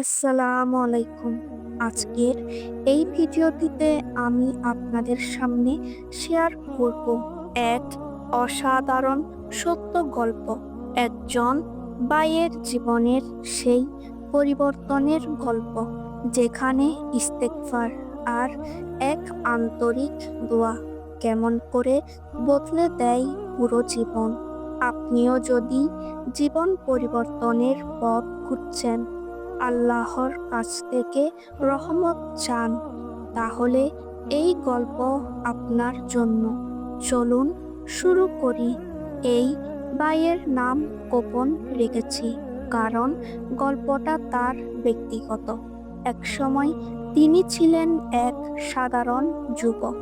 আসসালামু আলাইকুম। আজকের এই ভিডিওটিতে আমি আপনাদের সামনে শেয়ার করব এক অসাধারণ সত্য গল্প। একজন বাইয়ের জীবনের সেই পরিবর্তনের গল্প, যেখানে ইস্তেকফার আর এক আন্তরিক দোয়া কেমন করে বদলে দেয় পুরো জীবন। আপনিও যদি জীবন পরিবর্তনের পথ খুঁজছেন আল্লাহর কাছ থেকে রহমত চান। তাহলে এই গল্প আপনার জন্য। চলুন শুরু করি। এই বাইয়ের নাম গোপন রেখেছি, কারণ গল্পটা তার ব্যক্তিগত। একসময় তিনি ছিলেন এক সাধারণ যুবক,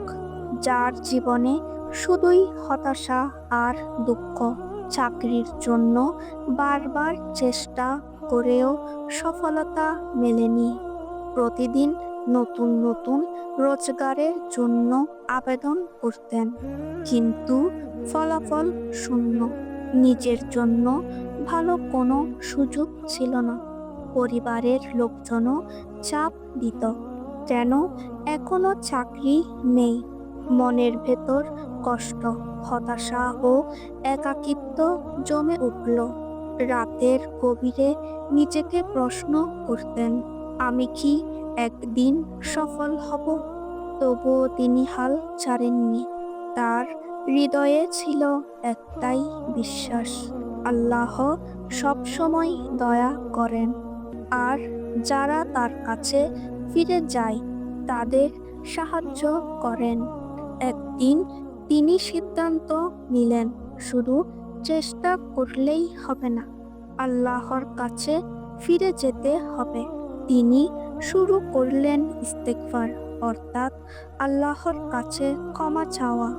যার জীবনে শুধুই হতাশা আর দুঃখ। চাকরির জন্য বারবার চেষ্টা করেও সফলতা মেলেনি। প্রতিদিন নতুন নতুন রোজগারের জন্য আবেদন করতেন, কিন্তু ফলাফল শূন্য। নিজের জন্য ভালো কোনো সুযোগ ছিল না। পরিবারের লোকজনও চাপ দিত। যেন এখনও চাকরি নেই। মনের ভেতর কষ্ট, হতাশা ও একাকিত্ব জমে উঠল। রাতের গভীরে নিজেকে প্রশ্ন করতেন, আমি কি একদিন সফল হব? তবুও তিনি হাল ছাড়েননি। তার হৃদয়ে ছিল একটাই বিশ্বাস, আল্লাহ সবসময় দয়া করেন। আর যারা তার কাছে ফিরে যায়, তাদের সাহায্য করেন। একদিন তিনি সিদ্ধান্ত নিলেন, শুধু চেষ্টা করলেই হবে না। আল্লাহর কাছে ফিরে যেতে হবে। তিনি শুরু করলেন ইস্তেকফার অর্থাৎ আল্লাহর কাছে ক্ষমা চাওয়া।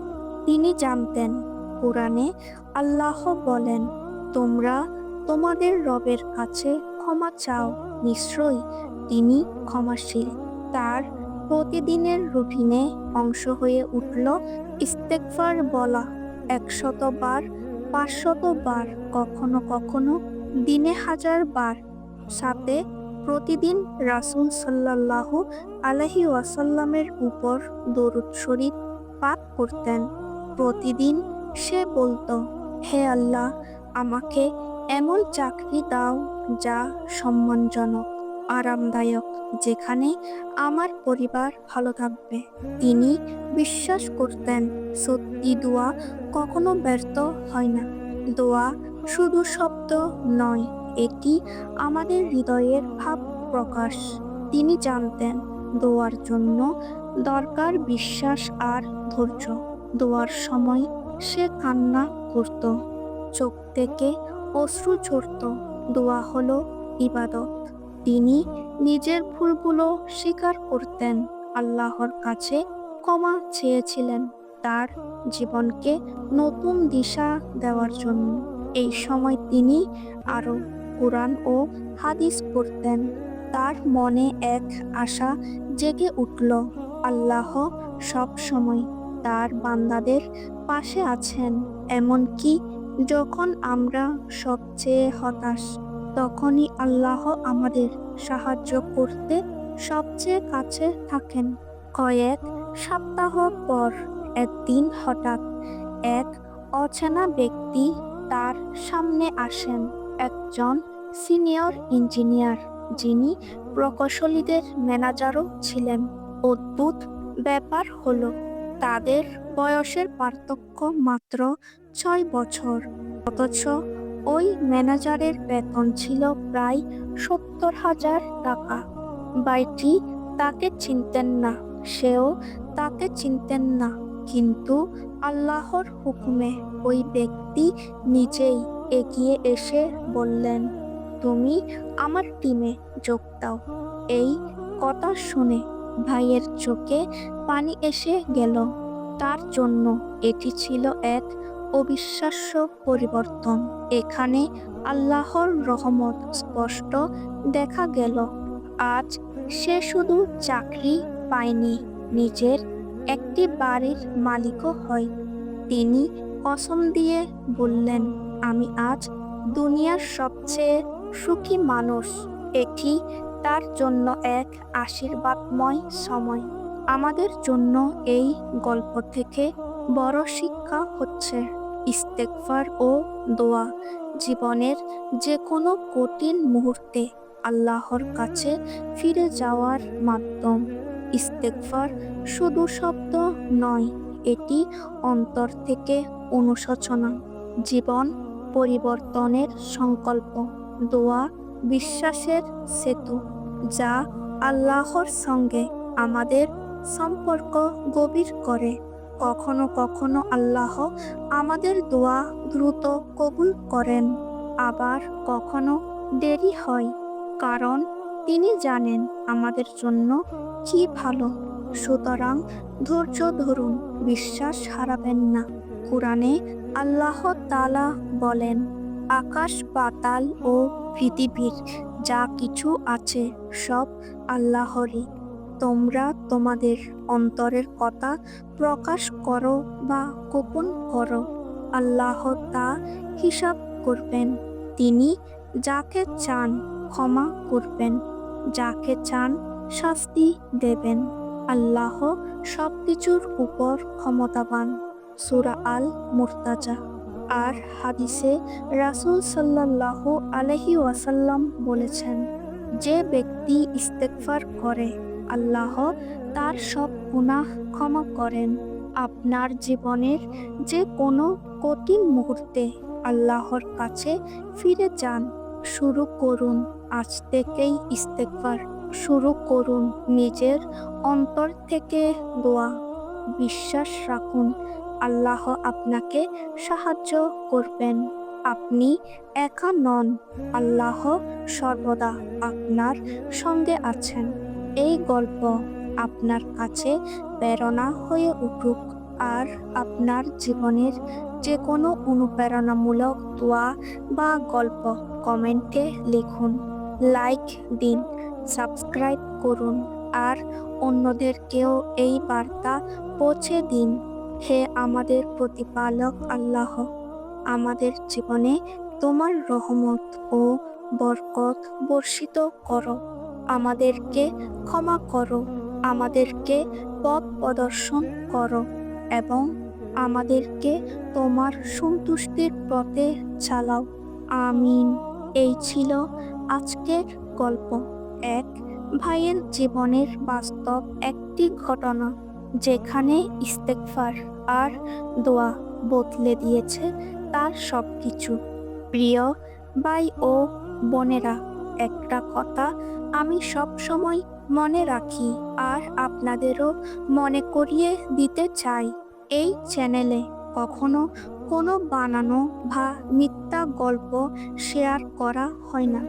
তিনি জানতেন, কোরআনে আল্লাহ বলেন, তোমরা তোমাদের রবের কাছে ক্ষমা চাও। নিশ্চয়ই তিনি ক্ষমাশীল। তার প্রতিদিনের রুটিনে অংশ হয়ে উঠল ইস্তেকফার বলা। একশত বার পাঁচশত বার, কখনো কখনো দিনে হাজার বার। সাথে প্রতিদিন রাসুল সাল্লাল্লাহু আলহি ওয়াসাল্লামের উপর দরুদ শরীফ পাঠ করতেন। প্রতিদিন সে বলতো, হে আল্লাহ, আমাকে এমন চাকরি দাও যা সম্মানজনক। আরামদায়ক, যেখানে আমার পরিবার ভালো থাকবে। তিনি বিশ্বাস করতেন, সত্যি দোয়া কখনো ব্যর্থ হয় না। দোয়া শুধু শব্দ নয়, এটি আমাদের হৃদয়ের ভাব প্রকাশ। তিনি জানতেন, দোয়ার জন্য দরকার বিশ্বাস আর ধৈর্য। দোয়ার সময় সে কান্না করত, চোখ থেকে অশ্রু ঝরত। দোয়া হলো ইবাদত। তিনি নিজের ভুলগুলো স্বীকার করতেন, আল্লাহর কাছে ক্ষমা চেয়েছিলেন তার জীবনকে নতুন দিশা দেওয়ার জন্য। এই সময় তিনি আরও কোরআন ও হাদিস পড়তেন। তার মনে এক আশা জেগে উঠল, আল্লাহ সব সময় তার বান্দাদের পাশে আছেন, এমনকি যখন আমরা সবচেয়ে হতাশ তখনই আল্লাহ আমাদের সাহায্য করতে সবচেয়ে কাছে থাকেন। কয়েক সপ্তাহ পর একদিন হঠাৎ এক অচেনা ব্যক্তি তার সামনে আসেন। একজন সিনিয়র ইঞ্জিনিয়ার যিনি প্রকৌশলীদের ম্যানেজারও ছিলেন। অদ্ভুত ব্যাপার হলো, তাদের বয়সের পার্থক্য মাত্র ছয় বছর। অথচ ওই ম্যানেজারের বেতন ছিল প্রায় সত্তর হাজার টাকা। বাইটি তাকে চিনতেন না, সেও তাকে চিনতেন না। কিন্তু আল্লাহর হুকুমে ওই ব্যক্তি নিজেই এগিয়ে এসে বললেন, তুমি আমার টিমে যোগ দাও। এই কথা শুনে ভাইয়ের চোখে পানি এসে গেল। তার জন্য এটি ছিল এক অবিশ্বাস্য পরিবর্তন। এখানে আল্লাহর রহমত স্পষ্ট দেখা গেল। আজ সে শুধু চাকরি পায়নি, নিজের একটি বাড়ির মালিকও হয়। তিনি কসম দিয়ে বললেন, আমি আজ দুনিয়ার সবচেয়ে সুখী মানুষ। এটি তার জন্য এক আশীর্বাদময় সময়। আমাদের জন্য এই গল্প থেকে বড় শিক্ষা হচ্ছে ইস্তেকফার ও দোয়া। জীবনের যে কোনো কঠিন মুহূর্তে আল্লাহর কাছে ফিরে যাওয়ার মাধ্যম। ইস্তেকফার শুধু শব্দ নয়, এটি অন্তর থেকে অনুশোচনা, জীবন পরিবর্তনের সংকল্প, দোয়া, বিশ্বাসের সেতু, যা আল্লাহর সঙ্গে আমাদের সম্পর্ক গভীর করে। কখনো কখনো আল্লাহ আমাদের দোয়া দ্রুত কবুল করেন, আবার কখনো দেরি হয়, কারণ তিনি জানেন আমাদের জন্য কি ভালো। সুতরাং ধৈর্য ধরুন, বিশ্বাস হারাবেন না। কোরআনে আল্লাহ তালা বলেন, আকাশ, পাতাল ও পৃথিবীর যা কিছু আছে সব আল্লাহরই। তোমরা তোমাদের অন্তরের কথা প্রকাশ করো বা গোপন করো। আল্লাহ তা হিসাব করবেন। তিনি যাকে চান ক্ষমা করবেন, যাকে চান শাস্তি দেবেন। আল্লাহ সব কিছুর উপর ক্ষমতাবান। সুরা আল মুর্তাজা আর হাদিসে রাসূল সাল্লাল্লাহু আলাইহি ওয়াসাল্লাম বলেছেন, যে ব্যক্তি ইস্তেগফার করে আল্লাহ তার সব গুনাহ ক্ষমা করেন। আপনার জীবনের যে কোনো কঠিন মুহূর্তে আল্লাহর কাছে ফিরে যান, শুরু করুন আজ থেকেই ইস্তেগফার, শুরু করুন নিজের অন্তর থেকে দোয়া। বিশ্বাস রাখুন, আল্লাহ আপনাকে সাহায্য করবেন। আপনি একা নন, আল্লাহ সর্বদা আপনার সঙ্গে আছেন। এই গল্প আপনার কাছে প্রেরণা হয়ে উঠুক আর আপনার জীবনের যে কোনো অনুপ্রেরণামূলক দোয়া বা গল্প কমেন্টে লিখুন, লাইক দিন, সাবস্ক্রাইব করুন আর অন্যদেরকেও এই বার্তা পৌঁছে দিন। হে আমাদের প্রতিপালক আল্লাহ, আমাদের জীবনে তোমার রহমত ও বরকত বর্ষিত করো। আমাদেরকে ক্ষমা করো, আমাদেরকে পথ প্রদর্শন করো এবং আমাদেরকে তোমার সন্তুষ্টির পথে চালাও। আমিন। এই ছিল আজকের গল্প। এক ভাইয়ের জীবনের বাস্তব একটি ঘটনা, যেখানে ইস্তেকফার আর দোয়া বদলে দিয়েছে তার সব কিছু প্রিয় ভাই ও বোনেরা একটা কথা আমি সব সময় মনে রাখি আর আপনাদেরও মনে করিয়ে দিতে চাই। এই চ্যানেলে কখনো কোনো বানানো বা মিথ্যা গল্প শেয়ার করা হয় না।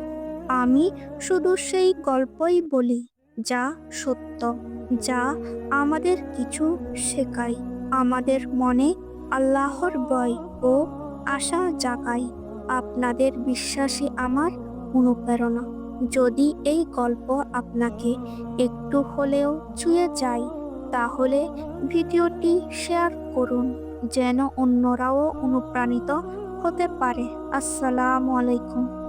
আমি শুধু সেই গল্পই বলি, যা সত্য, যা আমাদের কিছু শেখায়। আমাদের মনে আল্লাহর ভয় ও আশা জাগায়। আপনাদের বিশ্বাসী আমার অনুপ্রেরণা। যদি এই গল্প আপনাকে একটু হলেও ছুঁয়ে যায়, তাহলে ভিডিওটি শেয়ার করুন, যেন অন্যরাও অনুপ্রাণিত হতে পারে। আসসালামু আলাইকুম।